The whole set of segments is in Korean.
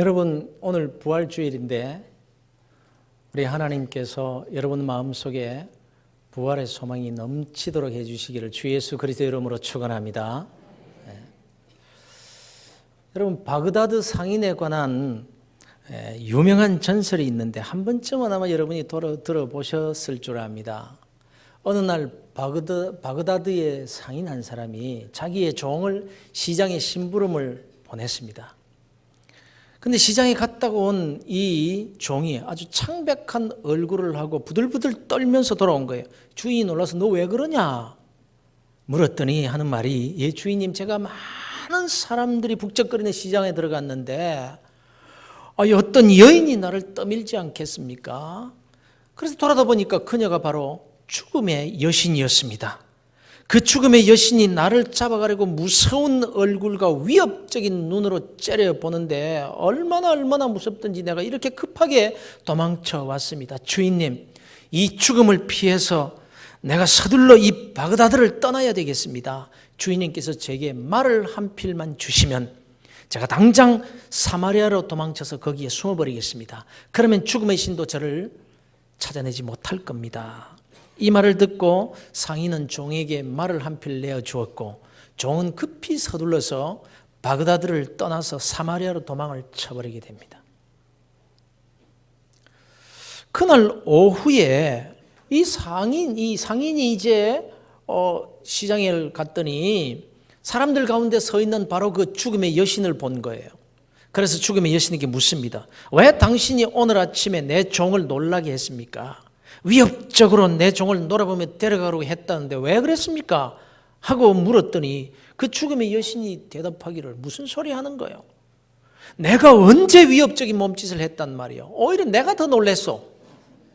여러분 오늘 부활주일인데 우리 하나님께서 여러분 마음속에 부활의 소망이 넘치도록 해주시기를 주 예수 그리스도 이름으로 축원합니다. 예. 여러분 바그다드 상인에 관한 예, 유명한 전설이 있는데 한 번쯤은 아마 여러분이 들어, 들어보셨을 줄 압니다. 어느 날 바그다, 바그다드의 상인 한 사람이 자기의 종을 시장에 심부름을 보냈습니다. 근데 시장에 갔다가 온 이 종이 아주 창백한 얼굴을 하고 부들부들 떨면서 돌아온 거예요. 주인이 놀라서 너 왜 그러냐? 물었더니 하는 말이 예 주인님 제가 많은 사람들이 북적거리는 시장에 들어갔는데 아, 어떤 여인이 나를 떠밀지 않겠습니까? 그래서 돌아다 보니까 그녀가 바로 죽음의 여신이었습니다. 그 죽음의 여신이 나를 잡아가려고 무서운 얼굴과 위협적인 눈으로 째려보는데 얼마나 얼마나 무섭던지 내가 이렇게 급하게 도망쳐 왔습니다. 주인님, 이 죽음을 피해서 내가 서둘러 이 바그다드를 떠나야 되겠습니다. 주인님께서 제게 말을 한 필만 주시면 제가 당장 사마리아로 도망쳐서 거기에 숨어버리겠습니다. 그러면 죽음의 신도 저를 찾아내지 못할 겁니다. 이 말을 듣고 상인은 종에게 말을 한 필 내어 주었고 종은 급히 서둘러서 바그다드를 떠나서 사마리아로 도망을 쳐버리게 됩니다. 그날 오후에 이 상인 이 상인이 이제 어, 시장에 갔더니 사람들 가운데 서 있는 바로 그 죽음의 여신을 본 거예요. 그래서 죽음의 여신에게 묻습니다. 왜 당신이 오늘 아침에 내 종을 놀라게 했습니까? 위협적으로 내 종을 놀아보며 데려가려고 했다는데 왜 그랬습니까? 하고 물었더니 그 죽음의 여신이 대답하기를 무슨 소리 하는 거예요? 내가 언제 위협적인 몸짓을 했단 말이요? 오히려 내가 더 놀랬어.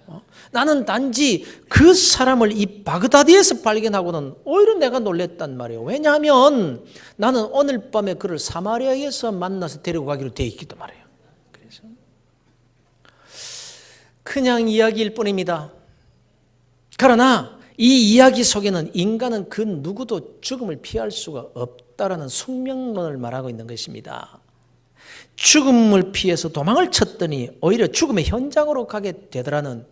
어? 나는 단지 그 사람을 이 바그다디에서 발견하고는 오히려 내가 놀랬단 말이에요. 왜냐하면 나는 오늘 밤에 그를 사마리아에서 만나서 데리고 가기로 돼 있기도 말이에요. 그래서 그냥 이야기일 뿐입니다. 그러나 이 이야기 속에는 인간은 그 누구도 죽음을 피할 수가 없다라는 숙명론을 말하고 있는 것입니다. 죽음을 피해서 도망을 쳤더니 오히려 죽음의 현장으로 가게 되더라는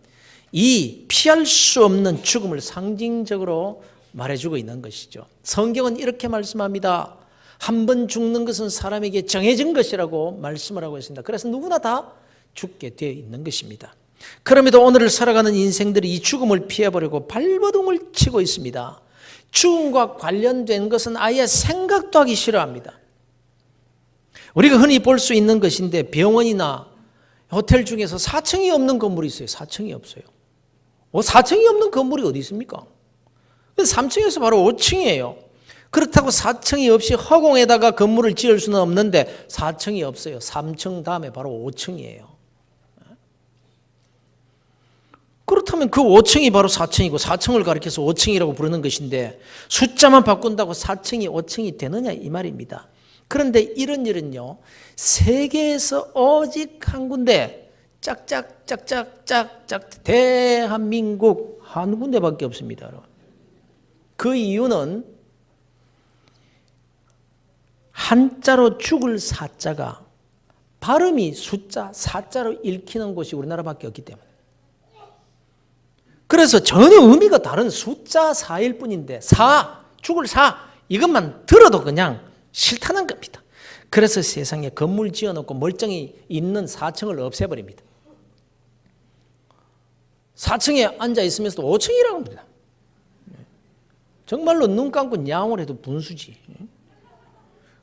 이 피할 수 없는 죽음을 상징적으로 말해주고 있는 것이죠. 성경은 이렇게 말씀합니다. 한 번 죽는 것은 사람에게 정해진 것이라고 말씀을 하고 있습니다. 그래서 누구나 다 죽게 되어 있는 것입니다. 그럼에도 오늘을 살아가는 인생들이 이 죽음을 피해보려고 발버둥을 치고 있습니다. 죽음과 관련된 것은 아예 생각도 하기 싫어합니다. 우리가 흔히 볼 수 있는 것인데 병원이나 호텔 중에서 4층이 없는 건물이 있어요. 4층이 없어요. 4층이 없는 건물이 어디 있습니까? 3층에서 바로 5층이에요. 그렇다고 4층이 없이 허공에다가 건물을 지을 수는 없는데 4층이 없어요. 3층 다음에 바로 5층이에요. 그렇다면 그 5층이 바로 4층이고 4층을 가리켜서 5층이라고 부르는 것인데 숫자만 바꾼다고 4층이 5층이 되느냐 이 말입니다. 그런데 이런 일은요. 세계에서 오직 한 군데 짝짝짝짝짝짝 대한민국 한 군데밖에 없습니다. 그 이유는 한자로 죽을 사자가 발음이 숫자 사자로 읽히는 곳이 우리나라밖에 없기 때문에 그래서 전혀 의미가 다른 숫자 4일 뿐인데 4, 죽을 4 이것만 들어도 그냥 싫다는 겁니다. 그래서 세상에 건물 지어놓고 멀쩡히 있는 4층을 없애버립니다. 4층에 앉아 있으면서도 5층이라고 합니다. 정말로 눈 감고 냥을 해도 분수지.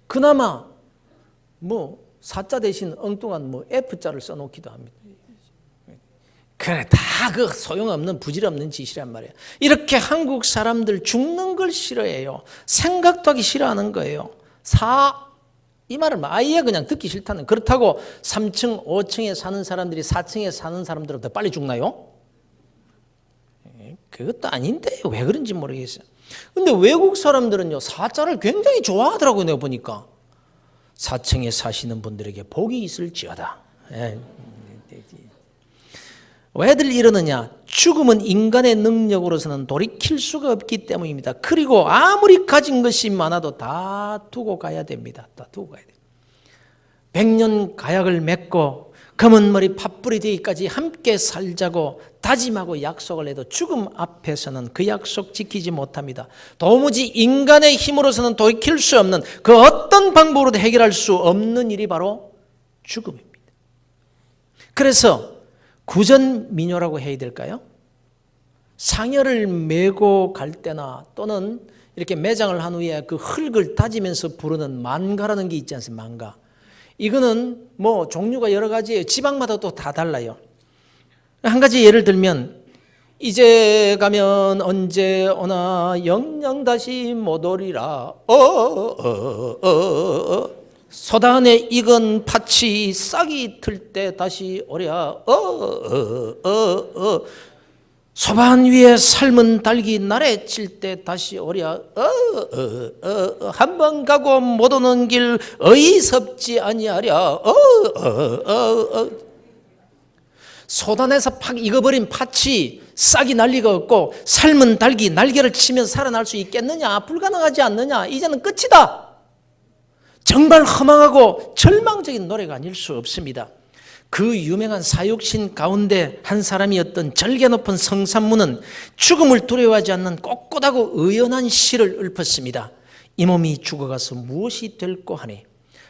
그나마 뭐 사자 대신 엉뚱한 뭐 F자를 써놓기도 합니다. 그래 다 그 소용없는 부질없는 짓이란 말이에요. 이렇게 한국 사람들 죽는 걸 싫어해요. 생각도 하기 싫어하는 거예요. 사, 이 말을 아예 그냥 듣기 싫다는. 그렇다고 3층, 5층에 사는 사람들이 4층에 사는 사람들보다 빨리 죽나요? 그것도 아닌데 왜 그런지 모르겠어요. 근데 외국 사람들은요, 사자를 굉장히 좋아하더라고요, 내가 보니까. 4층에 사시는 분들에게 복이 있을지어다. 예. 왜들 이러느냐? 죽음은 인간의 능력으로서는 돌이킬 수가 없기 때문입니다. 그리고 아무리 가진 것이 많아도 다 두고 가야 됩니다. 다 두고 가야 돼요. 백년 가약을 맺고 검은 머리 팥불이 되기까지 함께 살자고 다짐하고 약속을 해도 죽음 앞에서는 그 약속 지키지 못합니다. 도무지 인간의 힘으로서는 돌이킬 수 없는 그 어떤 방법으로도 해결할 수 없는 일이 바로 죽음입니다. 그래서 구전 민요라고 해야 될까요? 상여를 메고 갈 때나 또는 이렇게 매장을 한 후에 그 흙을 다지면서 부르는 만가라는 게 있지 않습니까? 만가. 이거는 뭐 종류가 여러 가지예요. 지방마다 또 다 달라요. 한 가지 예를 들면 이제 가면 언제 오나 영영 다시 못 오리라. 어어어어 어, 소단에 익은 팥이 싹이 틀 때 다시 오랴. 어어어어. 소반 위에 삶은 닭이 날에 칠 때 다시 오랴 어어어. 한번 가고 못 오는 길 어이섭지 아니하랴 어어어 소단에서 팍 익어버린 팥이 싹이 날리가 없고 삶은 닭이 날개를 치며 살아날 수 있겠느냐 불가능하지 않느냐 이제는 끝이다 정말 허망하고 절망적인 노래가 아닐 수 없습니다 그 유명한 사육신 가운데 한 사람이었던 절개 높은 성산문은 죽음을 두려워하지 않는 꼿꼿하고 의연한 시를 읊었습니다. 이 몸이 죽어가서 무엇이 될꼬 하니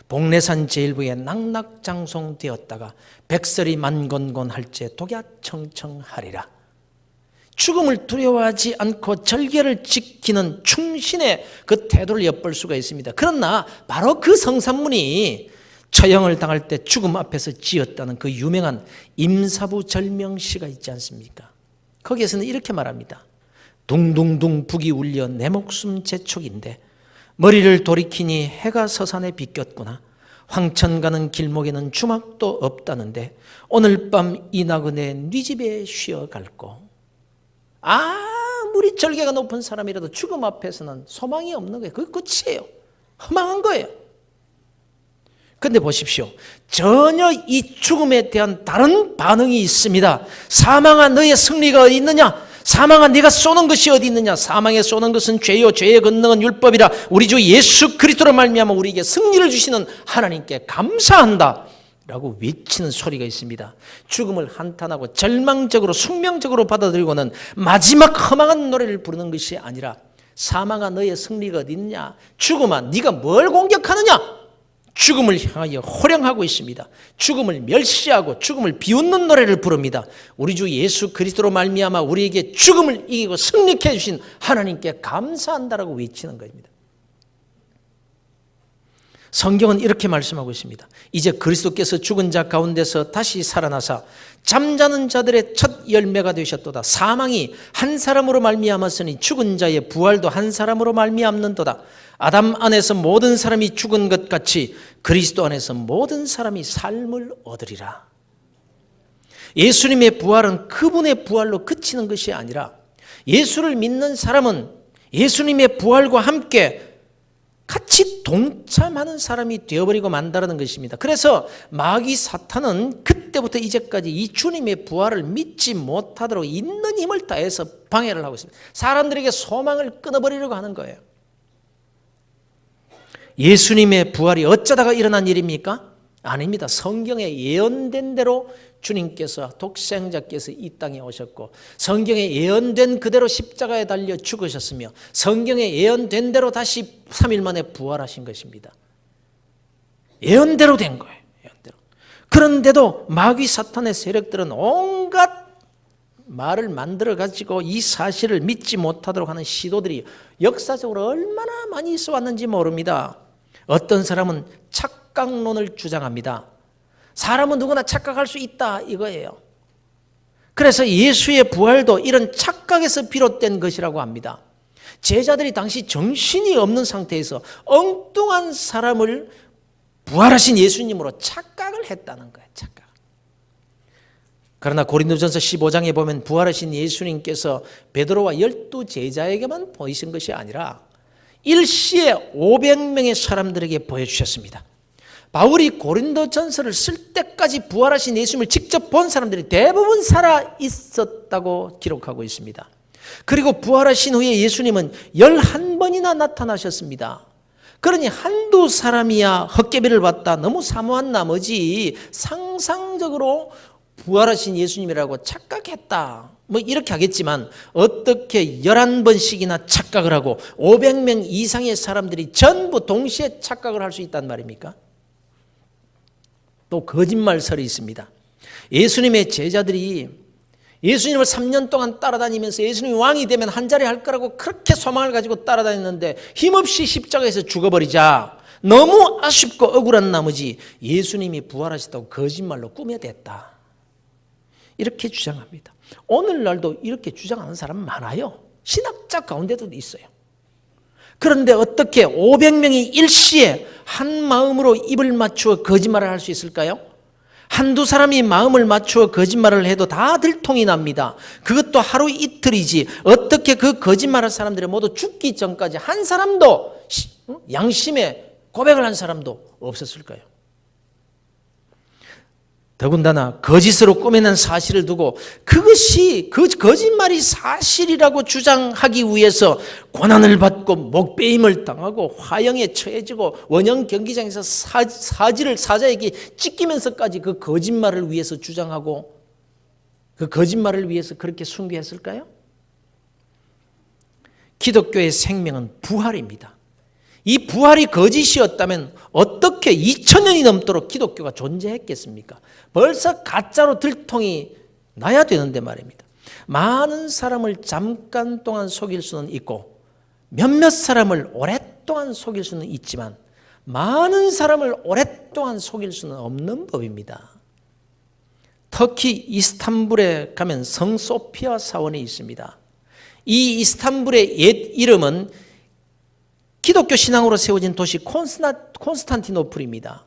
복례산 제일부에 낙낙장송되었다가 백설이 만건곤할제 독야 청청하리라. 죽음을 두려워하지 않고 절개를 지키는 충신의 그 태도를 엿볼 수가 있습니다. 그러나 바로 그 성산문이 처형을 당할 때 죽음 앞에서 지었다는 그 유명한 임사부 절명시가 있지 않습니까? 거기에서는 이렇게 말합니다. 둥둥둥 북이 울려 내 목숨 재촉인데 머리를 돌이키니 해가 서산에 비꼈구나. 황천 가는 길목에는 주막도 없다는데 오늘 밤 이 나그네 네 집에 쉬어 갈고 아무리 절개가 높은 사람이라도 죽음 앞에서는 소망이 없는 거예요. 그 끝이에요. 허망한 거예요. 근데 보십시오. 전혀 이 죽음에 대한 다른 반응이 있습니다. 사망한 너의 승리가 어디 있느냐? 사망한 네가 쏘는 것이 어디 있느냐? 사망에 쏘는 것은 죄요 죄의 건너는 율법이라 우리 주 예수 그리스도로 말미암아 우리에게 승리를 주시는 하나님께 감사한다. 라고 외치는 소리가 있습니다. 죽음을 한탄하고 절망적으로 숙명적으로 받아들이고는 마지막 허망한 노래를 부르는 것이 아니라 사망한 너의 승리가 있느냐? 죽음아 네가 뭘 공격하느냐? 죽음을 향하여 호령하고 있습니다. 죽음을 멸시하고 죽음을 비웃는 노래를 부릅니다. 우리 주 예수 그리스도로 말미암아 우리에게 죽음을 이기고 승리케 해 주신 하나님께 감사한다라고 외치는 것입니다. 성경은 이렇게 말씀하고 있습니다. 이제 그리스도께서 죽은 자 가운데서 다시 살아나사 잠자는 자들의 첫 열매가 되셨도다. 사망이 한 사람으로 말미암았으니 죽은 자의 부활도 한 사람으로 말미암는도다. 아담 안에서 모든 사람이 죽은 것 같이 그리스도 안에서 모든 사람이 삶을 얻으리라. 예수님의 부활은 그분의 부활로 그치는 것이 아니라 예수를 믿는 사람은 예수님의 부활과 함께 같이 동참하는 사람이 되어버리고 만다라는 것입니다. 그래서 마귀 사탄은 그때부터 이제까지 이 주님의 부활을 믿지 못하도록 있는 힘을 다해서 방해를 하고 있습니다. 사람들에게 소망을 끊어버리려고 하는 거예요. 예수님의 부활이 어쩌다가 일어난 일입니까? 아닙니다. 성경에 예언된 대로 주님께서 독생자께서 이 땅에 오셨고 성경에 예언된 그대로 십자가에 달려 죽으셨으며 성경에 예언된 대로 다시 3일 만에 부활하신 것입니다. 예언대로 된 거예요. 예언대로. 그런데도 마귀 사탄의 세력들은 온갖 말을 만들어 가지고 이 사실을 믿지 못하도록 하는 시도들이 역사적으로 얼마나 많이 있어 왔는지 모릅니다. 어떤 사람은 착각론을 주장합니다. 사람은 누구나 착각할 수 있다 이거예요. 그래서 예수의 부활도 이런 착각에서 비롯된 것이라고 합니다. 제자들이 당시 정신이 없는 상태에서 엉뚱한 사람을 부활하신 예수님으로 착각을 했다는 거예요. 착각. 그러나 고린도전서 15장에 보면 부활하신 예수님께서 베드로와 열두 제자에게만 보이신 것이 아니라 일시에 500명의 사람들에게 보여주셨습니다. 바울이 고린도 전서를 쓸 때까지 부활하신 예수님을 직접 본 사람들이 대부분 살아 있었다고 기록하고 있습니다. 그리고 부활하신 후에 예수님은 11번이나 나타나셨습니다. 그러니 한두 사람이야 헛개비를 봤다 너무 사모한 나머지 상상적으로 부활하신 예수님이라고 착각했다. 뭐 이렇게 하겠지만 어떻게 11번씩이나 착각을 하고 500명 이상의 사람들이 전부 동시에 착각을 할 수 있단 말입니까? 또 거짓말설이 있습니다. 예수님의 제자들이 예수님을 3년 동안 따라다니면서 예수님이 왕이 되면 한 자리 할 거라고 그렇게 소망을 가지고 따라다녔는데 힘없이 십자가에서 죽어버리자 너무 아쉽고 억울한 나머지 예수님이 부활하셨다고 거짓말로 꾸며댔다. 이렇게 주장합니다. 오늘날도 이렇게 주장하는 사람 많아요. 신학자 가운데도 있어요. 그런데 어떻게 500명이 일시에 한 마음으로 입을 맞추어 거짓말을 할 수 있을까요? 한두 사람이 마음을 맞추어 거짓말을 해도 다 들통이 납니다. 그것도 하루 이틀이지. 어떻게 그 거짓말할 사람들이 모두 죽기 전까지 한 사람도 양심에 고백을 한 사람도 없었을까요? 더군다나 거짓으로 꾸며낸 사실을 두고 그것이 그 거짓말이 사실이라고 주장하기 위해서 고난을 받고 목베임을 당하고 화형에 처해지고 원형 경기장에서 사, 사지를 사자에게 찢기면서까지 그 거짓말을 위해서 주장하고 그 거짓말을 위해서 그렇게 숭배했을까요? 기독교의 생명은 부활입니다. 이 부활이 거짓이었다면 어떻게 2000년이 넘도록 기독교가 존재했겠습니까? 벌써 가짜로 들통이 나야 되는데 말입니다. 많은 사람을 잠깐 동안 속일 수는 있고 몇몇 사람을 오랫동안 속일 수는 있지만 많은 사람을 오랫동안 속일 수는 없는 법입니다. 터키 이스탄불에 가면 성 소피아 사원이 있습니다. 이 이스탄불의 옛 이름은 기독교 신앙으로 세워진 도시 콘스나, 콘스탄티노플입니다.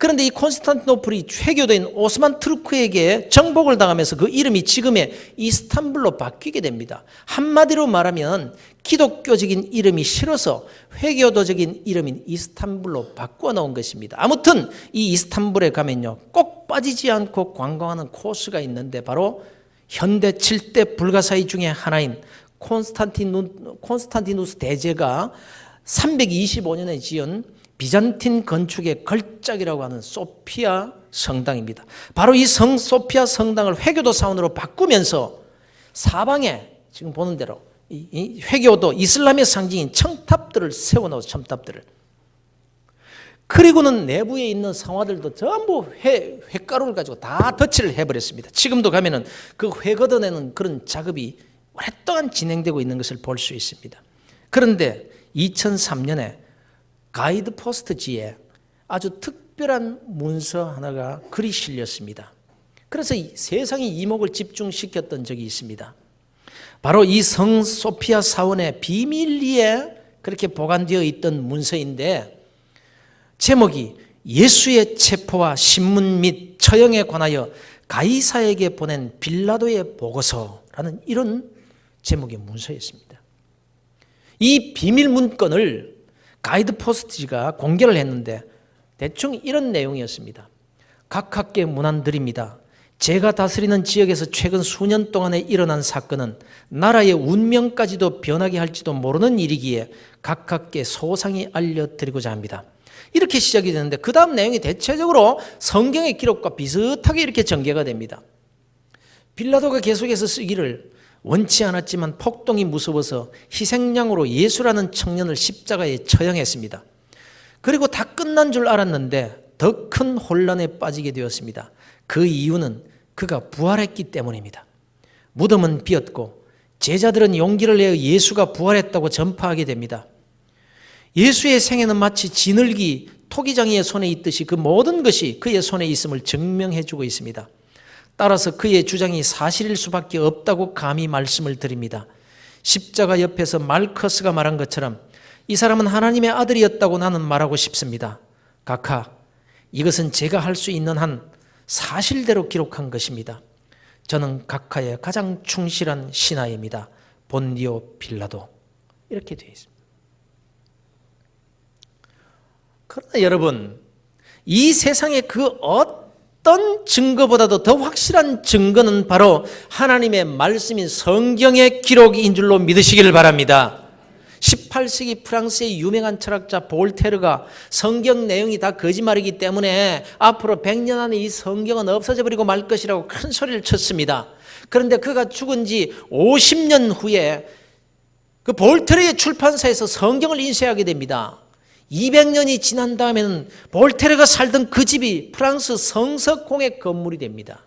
그런데 이 콘스탄티노플이 회교도인 오스만 투르크에게 정복을 당하면서 그 이름이 지금의 이스탄불로 바뀌게 됩니다. 한마디로 말하면 기독교적인 이름이 싫어서 회교도적인 이름인 이스탄불로 바꾸어 놓은 것입니다. 아무튼 이 이스탄불에 가면요. 꼭 빠지지 않고 관광하는 코스가 있는데 바로 현대 7대 불가사의 중에 하나인 콘스탄티누, 콘스탄티누스 대제가 325년에 지은 비잔틴 건축의 걸작이라고 하는 소피아 성당입니다. 바로 이 성 소피아 성당을 회교도 사원으로 바꾸면서 사방에 지금 보는 대로 이 회교도 이슬람의 상징인 청탑들을 세워놓은 청탑들을 그리고는 내부에 있는 성화들도 전부 회, 회가루를 가지고 다 덧칠을 해버렸습니다. 지금도 가면은 그 회 걷어내는 그런 작업이 오랫동안 진행되고 있는 것을 볼 수 있습니다. 그런데 2003년에 가이드 포스트지에 아주 특별한 문서 하나가 글이 실렸습니다. 그래서 세상의 이목을 집중시켰던 적이 있습니다. 바로 이 성 소피아 사원의 비밀리에 그렇게 보관되어 있던 문서인데 제목이 예수의 체포와 신문 및 처형에 관하여 가이사에게 보낸 빌라도의 보고서라는 이런 제목의 문서였습니다. 이 비밀 문건을 가이드 포스트가 공개를 했는데 대충 이런 내용이었습니다. 각하께 문안드립니다. 제가 다스리는 지역에서 최근 수년 동안에 일어난 사건은 나라의 운명까지도 변하게 할지도 모르는 일이기에 각하께 소상히 알려드리고자 합니다. 이렇게 시작이 되는데 그 다음 내용이 대체적으로 성경의 기록과 비슷하게 이렇게 전개가 됩니다. 빌라도가 계속해서 쓰기를 원치 않았지만 폭동이 무서워서 희생양으로 예수라는 청년을 십자가에 처형했습니다. 그리고 다 끝난 줄 알았는데 더 큰 혼란에 빠지게 되었습니다. 그 이유는 그가 부활했기 때문입니다. 무덤은 비었고 제자들은 용기를 내어 예수가 부활했다고 전파하게 됩니다. 예수의 생애는 마치 지늘기 토기장이의 손에 있듯이 그 모든 것이 그의 손에 있음을 증명해 주고 있습니다. 따라서 그의 주장이 사실일 수밖에 없다고 감히 말씀을 드립니다. 십자가 옆에서 말커스가 말한 것처럼 이 사람은 하나님의 아들이었다고 나는 말하고 싶습니다. 각하, 이것은 제가 할 수 있는 한 사실대로 기록한 것입니다. 저는 각하의 가장 충실한 신하입니다. 본디오 빌라도. 이렇게 되어 있습니다. 그러나 여러분, 이 세상에 그 어떤 어떤 증거보다도 더 확실한 증거는 바로 하나님의 말씀인 성경의 기록인 줄로 믿으시기를 바랍니다. 18세기 프랑스의 유명한 철학자 볼테르가 성경 내용이 다 거짓말이기 때문에 앞으로 100년 안에 이 성경은 없어져 버리고 말 것이라고 큰 소리를 쳤습니다. 그런데 그가 죽은 지 50년 후에 그 볼테르의 출판사에서 성경을 인쇄하게 됩니다. 200년이 지난 다음에는 볼테르가 살던 그 집이 프랑스 성서공의 건물이 됩니다.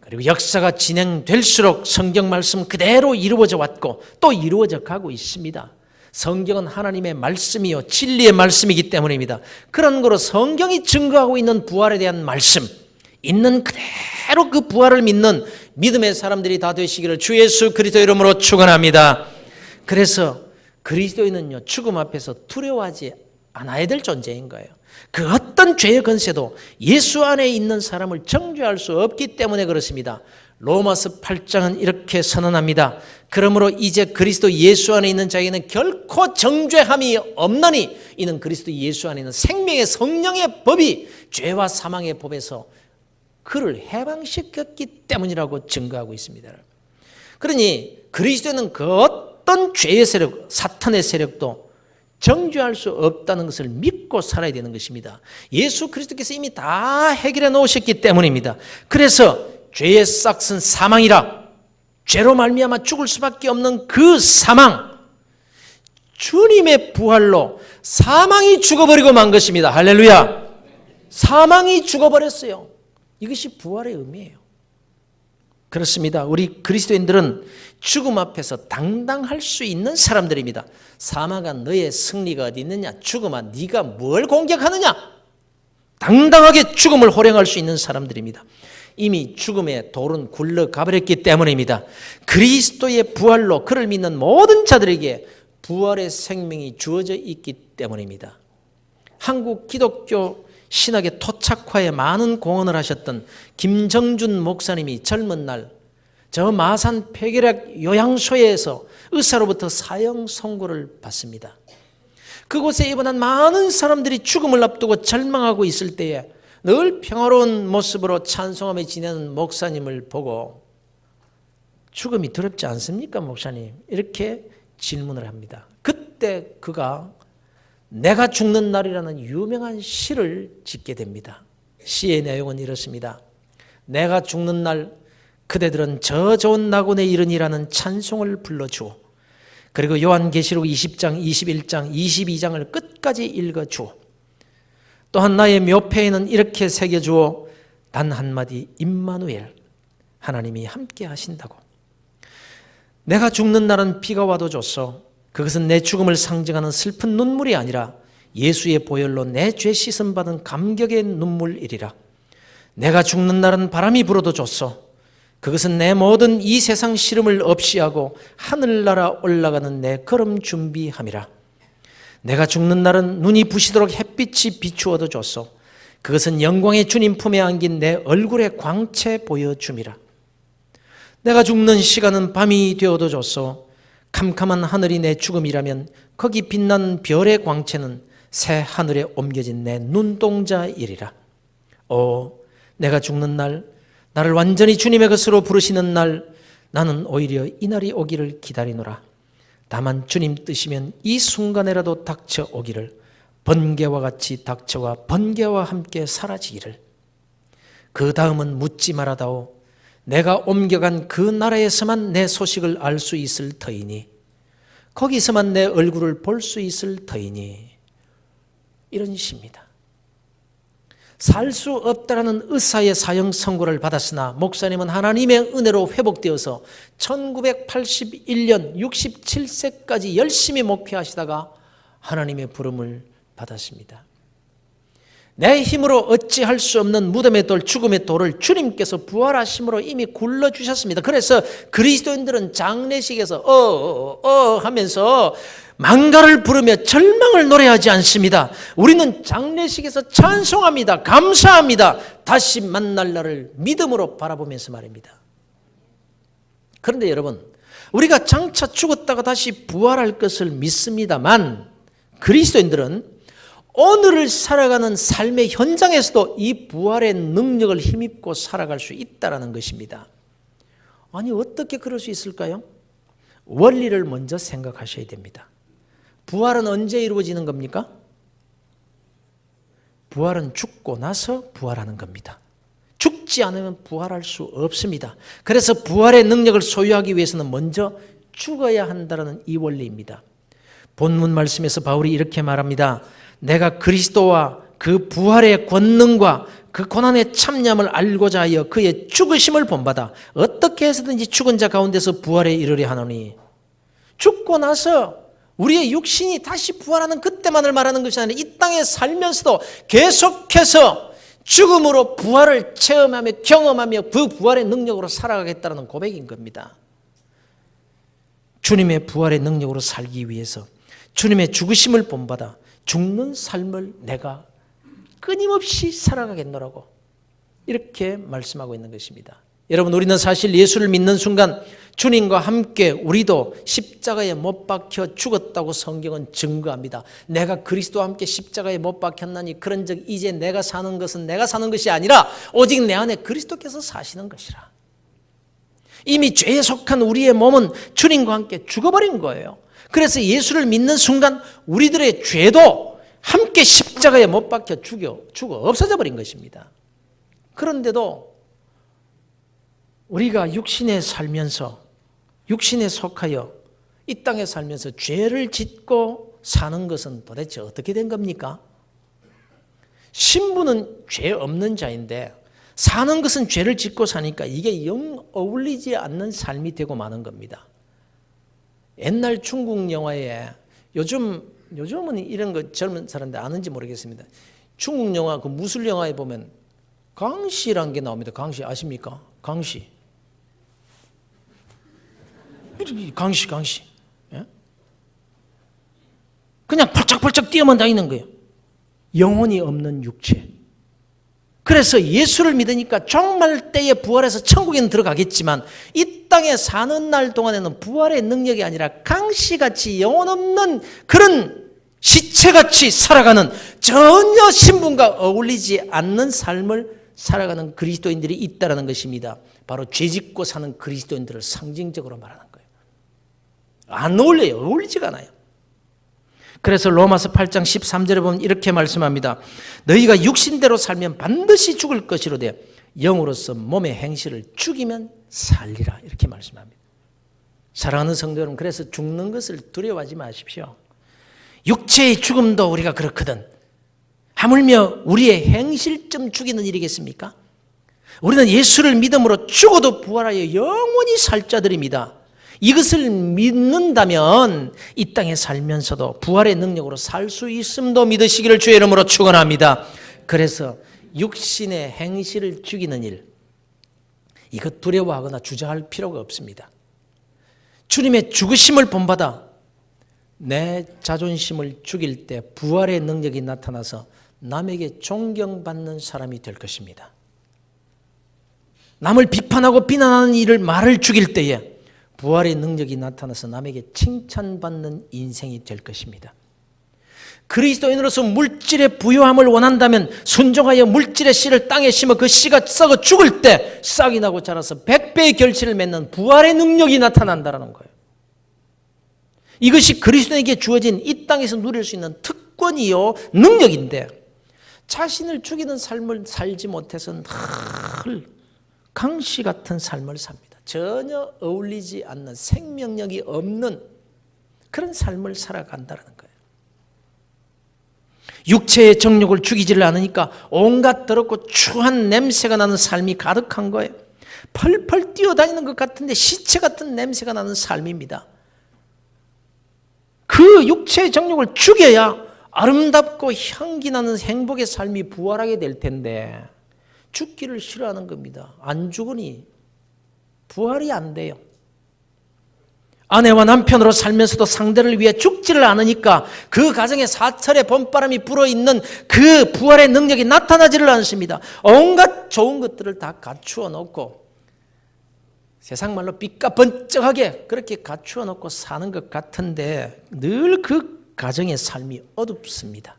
그리고 역사가 진행될수록 성경 말씀 그대로 이루어져 왔고 또 이루어져 가고 있습니다. 성경은 하나님의 말씀이요 진리의 말씀이기 때문입니다. 그런 거로 성경이 증거하고 있는 부활에 대한 말씀 있는 그대로 그 부활을 믿는 믿음의 사람들이 다 되시기를 주 예수 그리스도 이름으로 축원합니다. 그래서 그리스도인은요 죽음 앞에서 두려워하지 않아야 될 존재인 거예요. 그 어떤 죄의 건세도 예수 안에 있는 사람을 정죄할 수 없기 때문에 그렇습니다. 로마서 8장은 이렇게 선언합니다. 그러므로 이제 그리스도 예수 안에 있는 자에게는 결코 정죄함이 없나니 이는 그리스도 예수 안에 있는 생명의 성령의 법이 죄와 사망의 법에서 그를 해방시켰기 때문이라고 증거하고 있습니다. 그러니 그리스도는 그 어떤 죄의 세력, 사탄의 세력도 정죄할 수 없다는 것을 믿고 살아야 되는 것입니다. 예수 그리스도께서 이미 다 해결해 놓으셨기 때문입니다. 그래서 죄의 싹은 사망이라 죄로 말미암아 죽을 수밖에 없는 그 사망 주님의 부활로 사망이 죽어버리고 만 것입니다. 할렐루야. 사망이 죽어버렸어요. 이것이 부활의 의미예요. 그렇습니다. 우리 그리스도인들은 죽음 앞에서 당당할 수 있는 사람들입니다. 사망아 너의 승리가 어디 있느냐? 죽음아 네가 뭘 공격하느냐? 당당하게 죽음을 호령할 수 있는 사람들입니다. 이미 죽음의 돌은 굴러가 버렸기 때문입니다. 그리스도의 부활로 그를 믿는 모든 자들에게 부활의 생명이 주어져 있기 때문입니다. 한국 기독교 신학의 토착화에 많은 공헌을 하셨던 김정준 목사님이 젊은 날 저 마산 폐결핵 요양소에서 의사로부터 사형 선고를 받습니다. 그곳에 입원한 많은 사람들이 죽음을 앞두고 절망하고 있을 때에 늘 평화로운 모습으로 찬송하며 지내는 목사님을 보고 죽음이 두렵지 않습니까, 목사님? 이렇게 질문을 합니다. 그때 그가 내가 죽는 날이라는 유명한 시를 짓게 됩니다. 시의 내용은 이렇습니다. 내가 죽는 날 그대들은 저 좋은 낙원에 이르니라는 찬송을 불러주오. 그리고 요한계시록 20장, 21장, 22장을 끝까지 읽어주오. 또한 나의 묘패에는 이렇게 새겨주오. 단 한마디 임마누엘 하나님이 함께 하신다고. 내가 죽는 날은 비가 와도 좋소. 그것은 내 죽음을 상징하는 슬픈 눈물이 아니라 예수의 보혈로 내 죄 씻음 받은 감격의 눈물이리라. 내가 죽는 날은 바람이 불어도 좋소. 그것은 내 모든 이 세상 시름을 없이 하고 하늘나라 올라가는 내 걸음 준비함이라. 내가 죽는 날은 눈이 부시도록 햇빛이 비추어도 좋소. 그것은 영광의 주님 품에 안긴 내 얼굴의 광채 보여줌이라. 내가 죽는 시간은 밤이 되어도 좋소. 캄캄한 하늘이 내 죽음이라면 거기 빛나는 별의 광채는 새 하늘에 옮겨진 내 눈동자이리라. 오, 내가 죽는 날, 나를 완전히 주님의 것으로 부르시는 날, 나는 오히려 이 날이 오기를 기다리노라. 다만 주님 뜻이면 이 순간에라도 닥쳐 오기를 번개와 같이 닥쳐와 번개와 함께 사라지기를. 그 다음은 묻지 말아다오. 내가 옮겨간 그 나라에서만 내 소식을 알 수 있을 터이니 거기서만 내 얼굴을 볼 수 있을 터이니 이런 시입니다. 살 수 없다라는 의사의 사형 선고를 받았으나 목사님은 하나님의 은혜로 회복되어서 1981년 67세까지 열심히 목회하시다가 하나님의 부름을 받았습니다. 내 힘으로 어찌할 수 없는 무덤의 돌, 죽음의 돌을 주님께서 부활하심으로 이미 굴러주셨습니다. 그래서 그리스도인들은 장례식에서 어, 어, 어 하면서 망가를 부르며 절망을 노래하지 않습니다. 우리는 장례식에서 찬송합니다. 감사합니다. 다시 만날 날을 믿음으로 바라보면서 말입니다. 그런데 여러분, 우리가 장차 죽었다가 다시 부활할 것을 믿습니다만 그리스도인들은 오늘을 살아가는 삶의 현장에서도 이 부활의 능력을 힘입고 살아갈 수 있다라는 것입니다. 아니 어떻게 그럴 수 있을까요? 원리를 먼저 생각하셔야 됩니다. 부활은 언제 이루어지는 겁니까? 부활은 죽고 나서 부활하는 겁니다. 죽지 않으면 부활할 수 없습니다. 그래서 부활의 능력을 소유하기 위해서는 먼저 죽어야 한다는 이 원리입니다. 본문 말씀에서 바울이 이렇게 말합니다. 내가 그리스도와 그 부활의 권능과 그 고난의 참념을 알고자 하여 그의 죽으심을 본받아 어떻게 해서든지 죽은 자 가운데서 부활에 이르려 하노니 죽고 나서 우리의 육신이 다시 부활하는 그때만을 말하는 것이 아니라 이 땅에 살면서도 계속해서 죽음으로 부활을 체험하며 경험하며 그 부활의 능력으로 살아가겠다는 고백인 겁니다. 주님의 부활의 능력으로 살기 위해서 주님의 죽으심을 본받아 죽는 삶을 내가 끊임없이 살아가겠노라고 이렇게 말씀하고 있는 것입니다. 여러분 우리는 사실 예수를 믿는 순간 주님과 함께 우리도 십자가에 못 박혀 죽었다고 성경은 증거합니다. 내가 그리스도와 함께 십자가에 못 박혔나니 그런즉 이제 내가 사는 것은 내가 사는 것이 아니라 오직 내 안에 그리스도께서 사시는 것이라. 이미 죄에 속한 우리의 몸은 주님과 함께 죽어버린 거예요. 그래서 예수를 믿는 순간 우리들의 죄도 함께 십자가에 못 박혀 죽여, 죽어 없어져 버린 것입니다. 그런데도 우리가 육신에 살면서 육신에 속하여 이 땅에 살면서 죄를 짓고 사는 것은 도대체 어떻게 된 겁니까? 신부는 죄 없는 자인데 사는 것은 죄를 짓고 사니까 이게 영 어울리지 않는 삶이 되고 마는 겁니다. 옛날 중국 영화에 요즘 요즘은 이런 거 젊은 사람들 아는지 모르겠습니다. 중국 영화 그 무술 영화에 보면 강씨라는 게 나옵니다. 강씨 아십니까? 강씨. 강씨 강씨. 예? 그냥 펄쩍펄쩍 뛰어만 다니는 거예요. 영혼이 없는 육체. 그래서 예수를 믿으니까 정말 때에 부활해서 천국에는 들어가겠지만 이 땅에 사는 날 동안에는 부활의 능력이 아니라 강씨같이 영혼 없는 그런 시체같이 살아가는 전혀 신분과 어울리지 않는 삶을 살아가는 그리스도인들이 있다는 것입니다. 바로 죄짓고 사는 그리스도인들을 상징적으로 말하는 거예요. 안 어울려요. 어울리지가 않아요. 그래서 로마서 8장 13절에 보면 이렇게 말씀합니다. 너희가 육신대로 살면 반드시 죽을 것이로되 영으로서 몸의 행실을 죽이면 살리라 이렇게 말씀합니다. 사랑하는 성도 여러분 그래서 죽는 것을 두려워하지 마십시오. 육체의 죽음도 우리가 그렇거든. 하물며 우리의 행실 좀 죽이는 일이겠습니까? 우리는 예수를 믿음으로 죽어도 부활하여 영원히 살 자들입니다. 이것을 믿는다면 이 땅에 살면서도 부활의 능력으로 살 수 있음도 믿으시기를 주의 이름으로 축원합니다. 그래서 육신의 행실을 죽이는 일 이것 두려워하거나 주저할 필요가 없습니다. 주님의 죽으심을 본받아 내 자존심을 죽일 때 부활의 능력이 나타나서 남에게 존경받는 사람이 될 것입니다. 남을 비판하고 비난하는 일을 말을 죽일 때에 부활의 능력이 나타나서 남에게 칭찬받는 인생이 될 것입니다. 그리스도인으로서 물질의 부유함을 원한다면 순종하여 물질의 씨를 땅에 심어 그 씨가 썩어 죽을 때 싹이 나고 자라서 백배의 결실을 맺는 부활의 능력이 나타난다는 거예요. 이것이 그리스도에게 주어진 이 땅에서 누릴 수 있는 특권이요 능력인데 자신을 죽이는 삶을 살지 못해서 늘 강씨 같은 삶을 삽니다. 전혀 어울리지 않는 생명력이 없는 그런 삶을 살아간다는. 육체의 정욕을 죽이지를 않으니까 온갖 더럽고 추한 냄새가 나는 삶이 가득한 거예요. 펄펄 뛰어다니는 것 같은데 시체 같은 냄새가 나는 삶입니다. 그 육체의 정욕을 죽여야 아름답고 향기 나는 행복의 삶이 부활하게 될 텐데 죽기를 싫어하는 겁니다. 안 죽으니 부활이 안 돼요. 아내와 남편으로 살면서도 상대를 위해 죽지를 않으니까 그 가정에 사철의 봄바람이 불어있는 그 부활의 능력이 나타나지를 않습니다. 온갖 좋은 것들을 다 갖추어 놓고 세상 말로 빛과 번쩍하게 그렇게 갖추어 놓고 사는 것 같은데 늘 그 가정의 삶이 어둡습니다.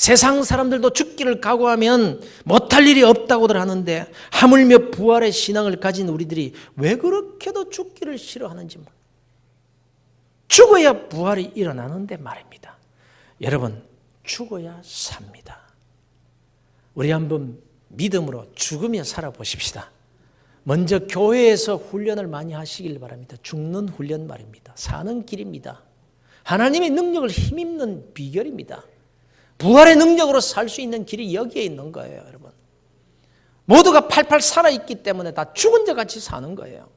세상 사람들도 죽기를 각오하면 못할 일이 없다고들 하는데 하물며 부활의 신앙을 가진 우리들이 왜 그렇게도 죽기를 싫어하는지 몰라. 죽어야 부활이 일어나는데 말입니다. 여러분, 죽어야 삽니다. 우리 한번 믿음으로 죽으며 살아보십시다. 먼저 교회에서 훈련을 많이 하시길 바랍니다. 죽는 훈련 말입니다. 사는 길입니다. 하나님의 능력을 힘입는 비결입니다. 부활의 능력으로 살 수 있는 길이 여기에 있는 거예요, 여러분. 모두가 팔팔 살아있기 때문에 다 죽은 자 같이 사는 거예요.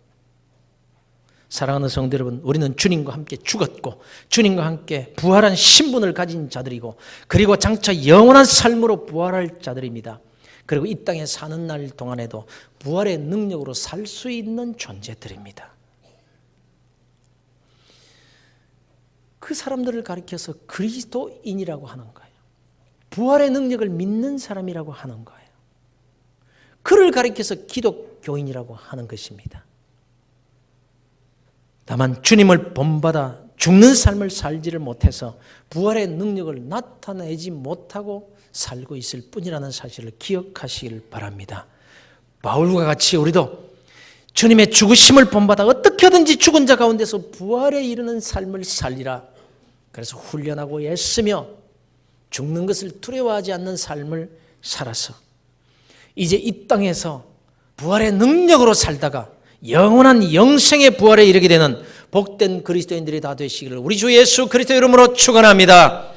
사랑하는 성도 여러분, 우리는 주님과 함께 죽었고, 주님과 함께 부활한 신분을 가진 자들이고, 그리고 장차 영원한 삶으로 부활할 자들입니다. 그리고 이 땅에 사는 날 동안에도 부활의 능력으로 살 수 있는 존재들입니다. 그 사람들을 가리켜서 그리스도인이라고 하는 거예요. 부활의 능력을 믿는 사람이라고 하는 거예요. 그를 가리켜서 기독교인이라고 하는 것입니다. 다만 주님을 본받아 죽는 삶을 살지를 못해서 부활의 능력을 나타내지 못하고 살고 있을 뿐이라는 사실을 기억하시길 바랍니다. 바울과 같이 우리도 주님의 죽으심을 본받아 어떻게든지 죽은 자 가운데서 부활에 이르는 삶을 살리라. 그래서 훈련하고 애쓰며 죽는 것을 두려워하지 않는 삶을 살아서 이제 이 땅에서 부활의 능력으로 살다가 영원한 영생의 부활에 이르게 되는 복된 그리스도인들이 다 되시기를 우리 주 예수 그리스도 이름으로 축원합니다.